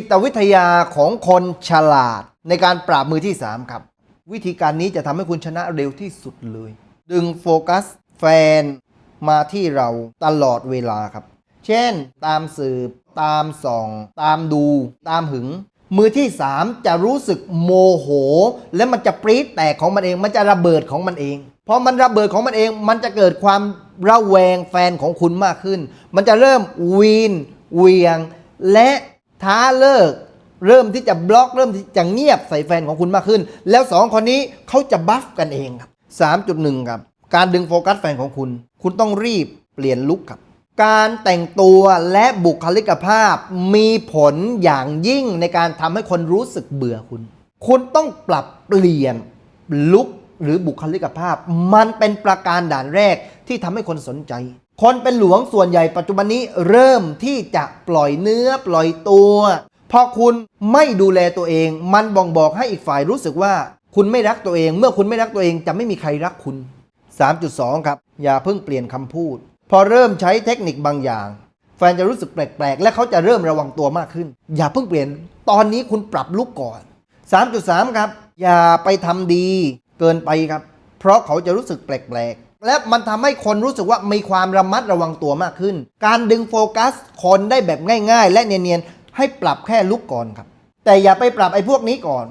จิตวิทยาของคนฉลาดในการปราบมือที่ 3 ครับ วิธีการนี้จะทำให้คุณชนะเร็วที่สุดเลย ดึงโฟกัสแฟนมาที่เราตลอดเวลาครับ เช่น ตามสืบ ตามส่อง ตามดู ตามหึง มือที่ 3 จะรู้สึกโมโห และมันจะปรี๊ดแตกของมันเอง มันจะระเบิดของมันเองพอมันระเบิดของมันเอง มันจะเกิดความระแวงแฟนของคุณมากขึ้น มันจะเริ่มวีนเวียงและ ท้าเลิก เริ่มที่จะบล็อก เริ่มที่จะเงียบใส่แฟนของคุณมากขึ้น แล้วสองคนนี้เขาจะบัฟกันเองครับ 3.1 ครับ การดึงโฟกัสแฟนของคุณ คุณต้องรีบเปลี่ยนลุคครับ การแต่งตัวและบุคลิกภาพมีผลอย่างยิ่งในการทำให้คนรู้สึกเบื่อคุณ คุณต้องปรับเปลี่ยนลุคหรือบุคลิกภาพ มันเป็นประการด่านแรกที่ทำให้คนสนใจ คนเป็นหลวงส่วนใหญ่ปัจจุบันนี้เริ่มที่จะปล่อยเนื้อปล่อยตัวพอคุณไม่ดูแลตัวเอง มันบ่งบอกให้อีกฝ่ายรู้สึกว่า คุณไม่รักตัวเอง เมื่อคุณไม่รักตัวเองจะไม่มีใครรักคุณ 3.2 ครับ อย่าเพิ่งเปลี่ยนคำพูด พอเริ่มใช้เทคนิคบางอย่าง แฟนจะรู้สึกแปลกๆ และเขาจะเริ่มระวังตัวมากขึ้น อย่าเพิ่งเปลี่ยน ตอนนี้คุณปรับลุกก่อน 3.3 ครับ อย่าไปทำดีเกินไปครับ เพราะเขาจะรู้สึกแปลกๆ และมันทำให้คนรู้สึกว่ามีความระมัดระวังตัวมากขึ้น การดึงโฟกัสคนได้แบบง่าย ๆ และเนียนๆ ให้ปรับแค่ลุกก่อนครับ แต่อย่าไปปรับไอ้พวกนี้ก่อน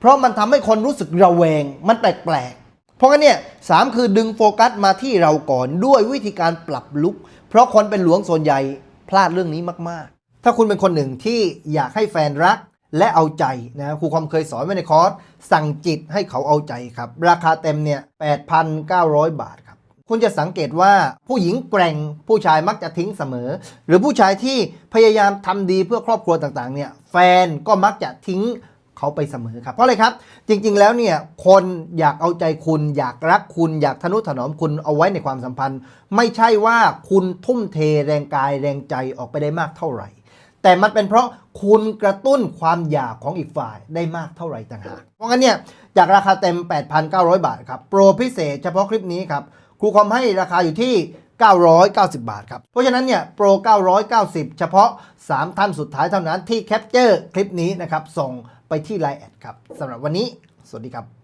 เพราะมันทำให้คนรู้สึกระแวง มันแปลกๆ เพราะงั้นเนี่ยสามคือดึงโฟกัสมาที่เราก่อนด้วยวิธีการปรับลุก เพราะคนเป็นหลวงส่วนใหญ่พลาดเรื่องนี้มากๆ ถ้าคุณเป็นคนหนึ่งที่อยากให้แฟนรักและเอาใจนะครูความเคยสอนไว้ในคอร์สสั่งจิตให้เขาเอาใจครับ ราคาเต็มเนี่ย8,900 บาท คุณจะสังเกตว่าผู้หญิงแกร่งผู้ชายมักจะทิ้งเสมอ หรือผู้ชายที่พยายามทำดีเพื่อครอบครัวต่างๆเนี่ยแฟนก็มักจะทิ้งเขาไปเสมอครับเพราะอะไรครับ จริง ๆ แล้วเนี่ยคนอยากเอาใจคุณ อยากรักคุณอยากทนุถนอมคุณเอาไว้ในความสัมพันธ์ ไม่ใช่ว่าคุณทุ่มเทแรงกายแรงใจออกไปได้มากเท่าไหร่ แต่มันเป็นเพราะคุณกระตุ้นความอยากของอีกฝ่ายได้มากเท่าไหร่ต่างหากเพราะงั้นเนี่ยจากราคาเต็ม 8,900 บาทครับโปรพิเศษเฉพาะคลิปนี้ครับ รูคอมให้ราคาอยู่ที่ 990 บาทครับ เพราะฉะนั้นเนี่ยโปร 990 เฉพาะ 3 ท่านสุดท้ายเท่านั้นที่แคปเจอร์คลิปนี้นะครับ ส่งไปที่ Line แอดครับสำหรับวันนี้ สวัสดีครับ